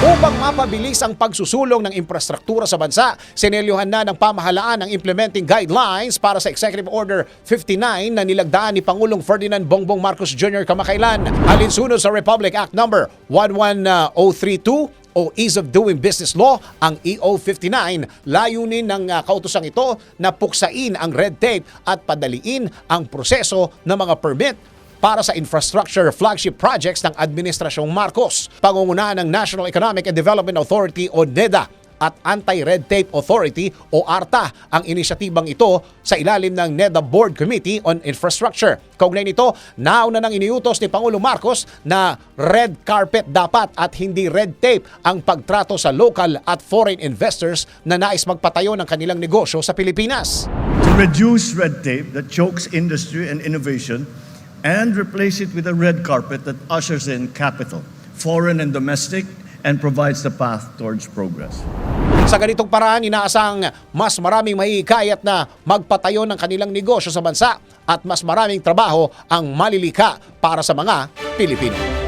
Upang mapabilis ang pagsusulong ng infrastruktura sa bansa, sinelyuhan na ng pamahalaan ang implementing guidelines para sa Executive Order 59 na nilagdaan ni Pangulong Ferdinand Bongbong Marcos Jr. kamakailan. Alinsunod sa Republic Act No. 11032 o Ease of Doing Business Law, ang EO59. Layunin ng uh, kautosang ito na puksain ang red tape at padaliin ang proseso ng mga permit para sa infrastructure flagship projects ng Administrasyong Marcos. Pangungunahan ng National Economic and Development Authority o NEDA at Anti-Red Tape Authority o ARTA ang inisyatibang ito sa ilalim ng NEDA Board Committee on Infrastructure. Kaugnay nito, nauna nang iniutos ni Pangulong Marcos na red carpet dapat at hindi red tape ang pagtrato sa local at foreign investors na nais magpatayo ng kanilang negosyo sa Pilipinas. to reduce red tape that chokes industry and innovation and replace it with a red carpet that ushers in capital, foreign and domestic, and provides the path towards progress. Sa ganitong paraan, inaasang mas maraming mahihikayat na magpatayo ng kanilang negosyo sa bansa at mas maraming trabaho ang malilika para sa mga Pilipino.